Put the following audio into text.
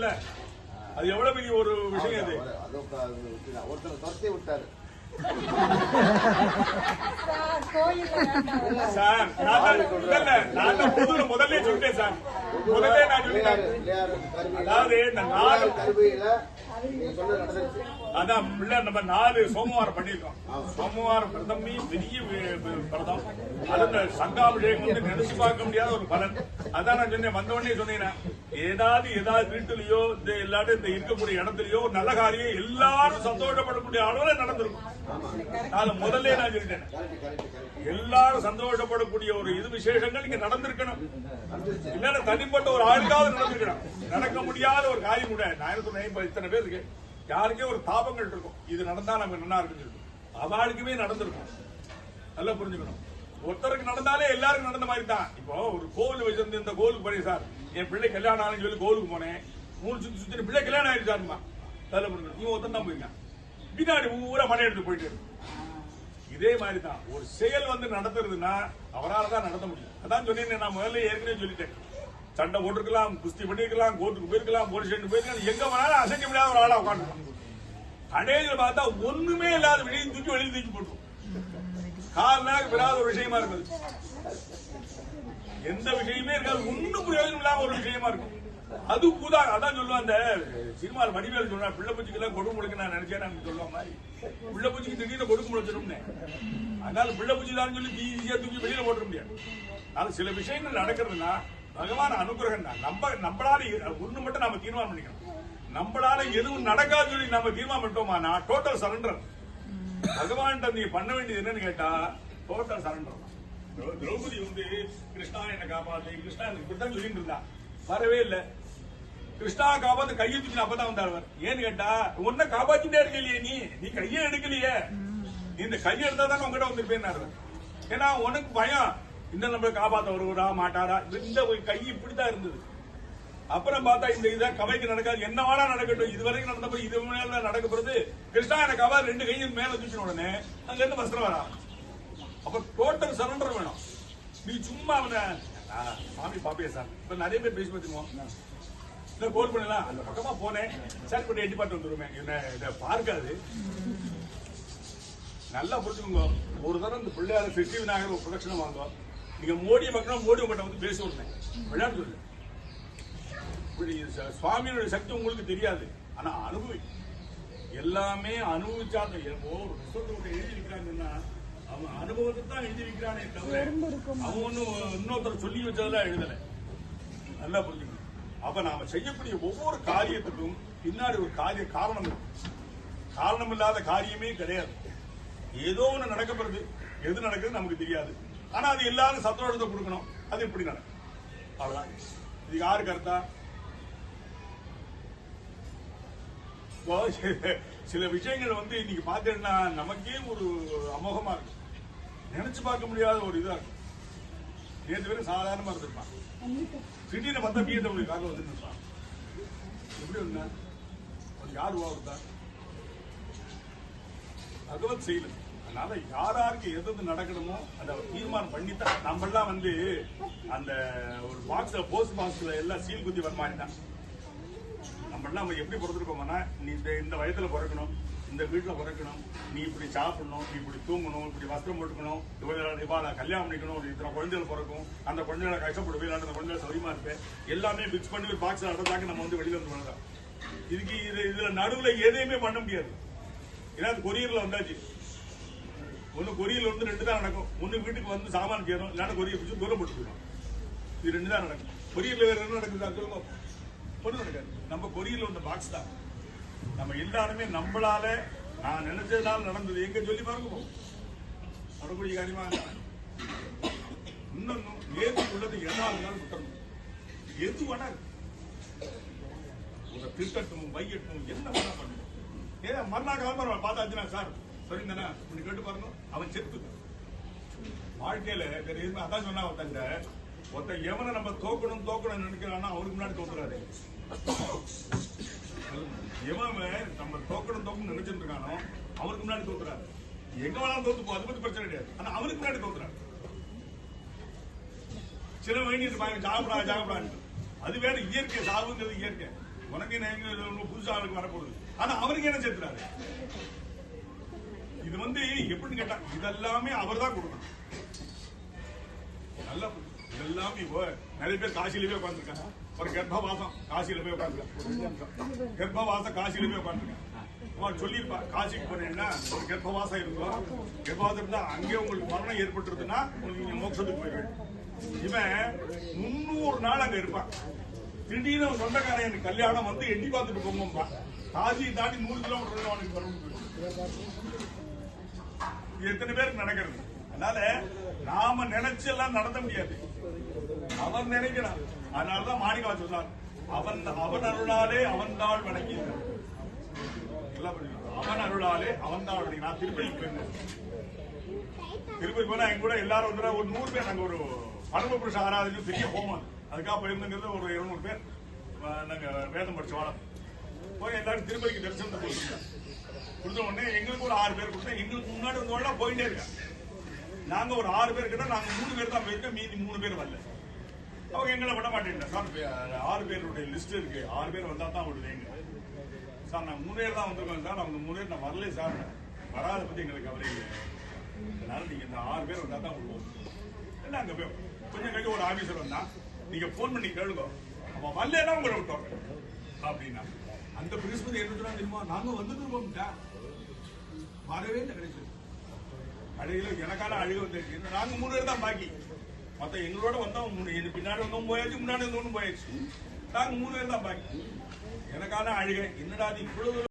இல்ல. அது எவ்வளவு பெரிய ஒரு விஷயம் அது? ஒருத்தர் துரத்தி விட்டாரு. சார் நான் தான் இல்ல இல்ல நான் தான் பொதுல முதல்ல சொல்லிட்டேன் சார். முதல்ல நான் சொல்லிட்டேன். அதாவது இந்த நாலு கருவியில நீங்க சொன்னது நடந்துருச்சு அதான் பிள்ளை நம்ம நாலு சோமவாரம் பண்ணிருக்கோம் சோமவாரம் பிரதமி பெரிய பிரதம் அது சங்காபிஷேகம் வந்து நினைச்சு பார்க்க முடியாத ஒரு பலன். அதான் நான் சொன்னேன் வந்த உடனே சொன்னேன் ஏதாவது ஏதாவது வீட்டுலயோ இந்த எல்லாரும் இந்த இருக்கக்கூடிய இடத்துலயோ நல்ல காரியம் எல்லாரும் சந்தோஷப்படக்கூடிய அளவுல நடந்திருக்கும். நான் முதல்ல நான் சொல்லிட்டேன். எல்லாரும் சந்தோஷப்படக்கூடிய ஒரு இது விசேஷங்கள் இங்க நடந்திருக்கணும். இல்லன்னா தனிப்பட்ட ஒரு ஆளுக்காவது நடந்திருக்கணும். நடக்க முடியாத ஒரு காரியம் கூட நான் என்ன சொன்னேன் இத்தனை பேர் இருக்கு. யாருக்கே ஒரு தாபங்கள் இருக்கும். இது நடந்தா நமக்கு நல்லா இருக்குன்னு சொல்லிட்டு. அவளுக்குமே நடந்திருக்கும். நல்லா புரிஞ்சுக்கணும். ஒருத்தருக்கு நடந்தாலே எல்லாருக்கும் நடந்த மாதிரி தான். இப்போ ஒரு கோவில் வச்சிருந்து இந்த கோவிலுக்கு போறேன் சார். என் பிள்ளை கல்யாணம் ஆனு சொல்லி கோவிலுக்கு போனேன். மூணு சுத்தி சுத்தி பிள்ளை கல்யாணம் ஆயிருச்சாருமா சார்மா நல்லா புரிஞ்சுக்கணும். இவன் ஒருத்தன் தான் போயிருக்கான். பின்னாடி ஊரா மனை எடுத்து போயிட்டு இருக்கு. இதே மாதிரி தான் ஒரு செயல் வந்து நடத்துறதுன்னா அவரால் தான் நடத்த முடியும். அதான் சொன்னேன் நான் முதல்ல ஏற்கனவே சொல்லிட்டேன். சண்டை போட்டிருக்கலாம் குஸ்தி பண்ணிருக்கலாம் கோர்ட்டுக்கு போயிருக்கலாம் போலீஸ் ஸ்டேஷன் போயிருக்கலாம் எங்க வேணாலும் அசைக்க முடியாத ஒரு ஆளா உட்காந்து கடையில பார்த்தா ஒண்ணுமே இல்லாத வெளியே தூக்கி வெளியே தூக்கி போட்டுரும். கால் நாள் விடாத ஒரு விஷயமா இருக்குது. எந்த விஷயமே இருக்காது. ஒண்ணும் பிரயோஜனம் இல்லாம ஒரு விஷயமா இருக்கும். அது பூதா அதான் சொல்லுவேன் அந்த சினிமாவில் வடிவேல் சொல்றேன் பிள்ளை பூச்சிக்கு எல்லாம் கொடுக்க முழுக்க நான் நினைச்சேன் நான் சொல்லுவான் மாதிரி. பிள்ளை பூச்சிக்கு திடீர்னு கொடுக்க முளைச்சிடும்னு அதனால பிள்ளை பூச்சி தான் சொல்லி ஈஸியா தூக்கி வெளியில போட்டுற முடியாது. அது சில விஷயங்கள் நடக்கிறதுனா பகவான் அனுகிரகம் தான். நம்ம நம்மளால ஒண்ணு மட்டும் நாம தீர்மானம் பண்ணிக்கணும். நம்மளால எதுவும் நடக்காது சொல்லி நம்ம தீர்மானம் பண்ணிட்டோமா? நான் டோட்டல் சரண்டர் பகவான்கிட்ட நீ பண்ண வேண்டியது என்னன்னு கேட்டா டோட்டல் சரண்டர் திரௌபதி வந்து கிருஷ்ணா என்ன காப்பாத்து கிருஷ்ணா எனக்கு இப்படித்தான் சொல்லிட்டு இருந்தா. வரவே இல்லை. கிருஷ்ணா காப்பாத்து கையை தூக்கி அப்பதான் வந்தார் ஏன்னு கேட்டா உன்ன காப்பாத்திட்டே இருக்கலையே நீ. நீ கையே எடுக்கலையே. நீ இந்த கையை எடுத்தா தான் உங்ககிட்ட வந்திருப்பேன் ஏன்னா உனக்கு பயம். இன்னும் நம்மளை காப்பாத்த வருவரா மாட்டாரா? இந்த கை இப்படித்தான் இருந்தது. அப்புறம் பார்த்தா இந்த இதை கவைக்கு நடக்காது. என்ன வேணா நடக்கட்டும். இது வரைக்கும் நடந்தப்ப இது மேல நடக்க போறது. கிருஷ்ணா எனக்கு அவ ரெண்டு கையும் மேல தூக்கின உடனே அங்க இருந்து வஸ்திரம் வரா. அப்ப டோட்டல் சரண்டர் வேணும். நீ சும்மா அவனை சாமி பாப்பியா சார் இப்ப நிறைய பேர் பேசி பார்த்துக்குவோம். இல்ல கோல் பண்ணலாம் அந்த பக்கமா போனேன். சார் கொஞ்சம் எட்டி பார்த்து வந்துருவேன் என்ன இதை பார்க்காது. நல்லா புரிஞ்சுக்கோங்க. ஒரு தடவை இந்த பிள்ளையார சித்தி விநாயகர் ஒரு பிரதட்சணம் வாங்க நீங்க மோடி மக்களும் மோடி உங்கள்கிட்ட வந்து பேச விடுறேன் விளையாட்டு சொல்லு. சுவாமியோட சக்தி உங்களுக்கு தெரியாது. ஆனா அனுபவி. எல்லாமே அனுபவிச்சா ஒரு புத்தகத்தை எழுதி வைக்கிறாங்கன்னா அவன் அனுபவத்தை தான் எழுதி வைக்கிறானே தவிர அவன் ஒன்னும் இன்னொருத்தர் சொல்லி வச்சதெல்லாம் எழுதல. நல்லா புரிஞ்சுக்கணும் அப்ப நாம செய்யக்கூடிய ஒவ்வொரு காரியத்துக்கும் பின்னாடி ஒரு காரிய காரணம் இருக்கு. காரணம் இல்லாத காரியமே கிடையாது. ஏதோ ஒன்று நடக்கப்படுது எது நடக்குது நமக்கு தெரியாது. ஆனா அது எல்லாரும் சந்தோஷத்தை கொடுக்கணும். அது இப்படி நடக்கும்? அவ்வளவுதான். இது யாரு கருத்தா? சில- விஷயங்கள் வந்து இன்னைக்கு பார்த்தீங்கன்னா நமக்கே ஒரு அமோகமா இருக்கு. நினைச்சு பார்க்க முடியாத ஒரு இதா இருக்கும் நேற்று பேரும் சாதாரணமா இருந்திருப்பான். திடீர்னு பார்த்தா பிஎன்டபிள்யூ காரில் வந்து எப்படி ஒண்ணு ஒரு யார் ரூபா பகவத் செயல் அதனால யார் யாருக்கு எது எது நடக்கணுமோ அதை தீர்மானம் பண்ணித்தான் நம்மெல்லாம் வந்து அந்த ஒரு பாக்ஸ்ல போஸ்ட் பாக்ஸ்ல எல்லாம் சீல் குத்தி வர மாதிரி தான் நம்மளாம் நம்ம எப்படி பிறந்திருக்கோம்னா நீ இந்த இந்த வயதுல பிறக்கணும். இந்த வீட்டில் பிறக்கணும் நீ இப்படி சாப்பிடணும் நீ இப்படி தூங்கணும் இப்படி வஸ்திரம் போட்டுக்கணும் இவ்வளோ இவா நான் கல்யாணம் பண்ணிக்கணும் ஒரு இத்தனை குழந்தைகள் பிறக்கும் அந்த குழந்தைகளை கஷ்டப்படுவேன் அந்த குழந்தைகள் சௌரியமாக இருப்பேன் எல்லாமே பிக்ஸ் பண்ணி ஒரு பாக்ஸில் அடந்தாக்க நம்ம வந்து வெளியில் வந்து பண்ணலாம் இதுக்கு இது இதில் நடுவில் எதையுமே பண்ண முடியாது. ஏன்னா அது கொரியரில் வந்தாச்சு. ஒன்று கொரியரில் வந்து ரெண்டு தான் நடக்கும். ஒன்று வீட்டுக்கு வந்து சாமான் சேரும் இல்லைன்னா கொரியர் பிடிச்சி தூரம் போட்டு போயிடும் இது ரெண்டு தான் நடக்கும். கொரியரில் வேறு என்ன நடக்குது? சொல்லுங்க. ஒன்றும் நடக்காது. நம்ம கொரியரில் வந்த பாக்ஸ் தான். நம்ம எல்லாருமே நம்மளால நான் நினைச்சதுனால நடந்தது. எங்க சொல்லி பாருங்க நடக்கூடிய காரியமா இன்னொன்னு நேர்த்தி உள்ளது என்ன இருந்தாலும் விட்டுறணும் எது வேணா இருக்கு. உங்களை வையட்டும் என்ன வேணா பண்ணும். ஏன் மறுநாள் கிளம்புறவன் பார்த்தாச்சுனா சார் சரிங்கண்ணா இப்படி கேட்டு பாருங்க. அவன் செத்து. வாழ்க்கையில வேற எதுவுமே அதான் சொன்னா ஒருத்தங்க ஒருத்தன் எவனை நம்ம தோக்கணும் தோக்கணும் நினைக்கிறான்னா அவருக்கு முன்னாடி தோக்குறாரு எவன் நம்ம தோக்கணும் தோக்கணும் நினைச்சிட்டு இருக்கானோ அவருக்கு முன்னாடி தோத்துறாரு எங்க வேணாலும் தோத்து போ அதை பத்தி பிரச்சனை கிடையாது. ஆனா அவருக்கு முன்னாடி தோத்துறாரு சில வேண்டிட்டு பாருங்க சாப்பிடா சாப்பிடான்னு அது வேற இயற்கை சாவுங்கிறது இயற்கை. உனக்கு என்ன எங்க புதுசா ஆளுக்கு வரப்போகுது. ஆனா அவருக்கு என்ன சேர்த்துறாரு? இது வந்து எப்படின்னு கேட்டா இதெல்லாமே அவர் தான் கொடுக்கணும். நல்லா இதெல்லாமே நிறைய பேர் காசியில போய் உட்காந்துருக்காங்க ஒரு கர்ப்பவாசம் காசியில போய் உட்காந்துருக்கேன். கர்ப்பவாசம் காசியில போய் உட்காந்துருக்கேன். அவன் சொல்லியிருப்பா. காசிக்கு போனேன்னா ஒரு கர்ப்பவாசம் இருக்கும். கர்ப்பவாசம் இருந்தா அங்கே உங்களுக்கு மரணம் ஏற்பட்டுருதுன்னா உங்களுக்கு நீங்க மோட்சத்துக்கு போயிடுவேன். இவன் முன்னூறு நாள் அங்க இருப்பான். திடீர்னு அவன் சொந்தக்காரன் எனக்கு கல்யாணம் வந்து எட்டி பார்த்துட்டு போங்கப்பா காசியை தாண்டி நூறு கிலோமீட்டர் அவனுக்கு வரணும் எத்தனை பேருக்கு நடக்கிறது? அதனால நாம நினைச்சு எல்லாம் நடத்த முடியாது. அவர் நினைக்கிறான். அதனாலதான் மாணிக்கா சொன்னார் அவன் அவன் அருளாலே அவன் தாள் வணங்கி அவன் அருளாலே அவன் தாள் வணங்கி நான் திருப்பதி போயிருந்தேன். திருப்பதி போனா எங்க கூட எல்லாரும் வந்து ஒரு நூறு பேர் நாங்க ஒரு பரம புருஷ ஆராதனை பெரிய ஹோமம் அதுக்காக போயிருந்தங்கிறது ஒரு இருநூறு பேர். நாங்க வேதம் படிச்ச வாழம் போய் எல்லாரும் திருப்பதிக்கு தரிசனத்தை கொடுத்துருந்தோம் கொடுத்த உடனே எங்களுக்கு ஒரு ஆறு பேர் கொடுத்தா எங்களுக்கு முன்னாடி வந்தவங்க போயிட்டே இருக்கேன் நாங்க ஒரு ஆறு பேர் கிட்ட நாங்க மூணு பேர் தான் போயிருக்கோம் மீதி மூணு பேர் வரல. அவங்க எங்களை விட மாட்டேன் சார் ஆறு பேருடைய லிஸ்ட் இருக்கு. ஆறு பேர் வந்தா தான் விடுறீங்க சார் நான் மூணு பேர் தான் வந்திருக்கோம் சார். அவங்க மூணு பேர் நான் வரல சார். வராத பத்தி எங்களுக்கு கவலை இல்லை. அதனால நீங்க இந்த ஆறு பேர் வந்தா தான் விடுவோம் இல்லை அங்க போய் கொஞ்சம் கழிச்சு ஒரு ஆபீசர் வந்தா நீங்க போன் பண்ணி கேளுங்க. அவன் வரலன்னா உங்களை விட்டோம். அப்படின்னா அந்த பிரின்சிபல் என்ன சொன்னா தெரியுமா? நாங்க வந்துருக்கோம்டா வரவே இல்லை கிடைச்சது அழகில எனக்கான அழுக வந்துருச்சு. இன்னும் நாங்க மூணு பேர் தான் பாக்கி. மத்த எங்களோட வந்தவங்க இது பின்னாடி வந்தவங்க போயாச்சு முன்னாடி வந்தவங்க போயாச்சு. நாங்க மூணு பேர் தான் பாக்கி. எனக்கான அழுகை. என்னடா அது இவ்வளவு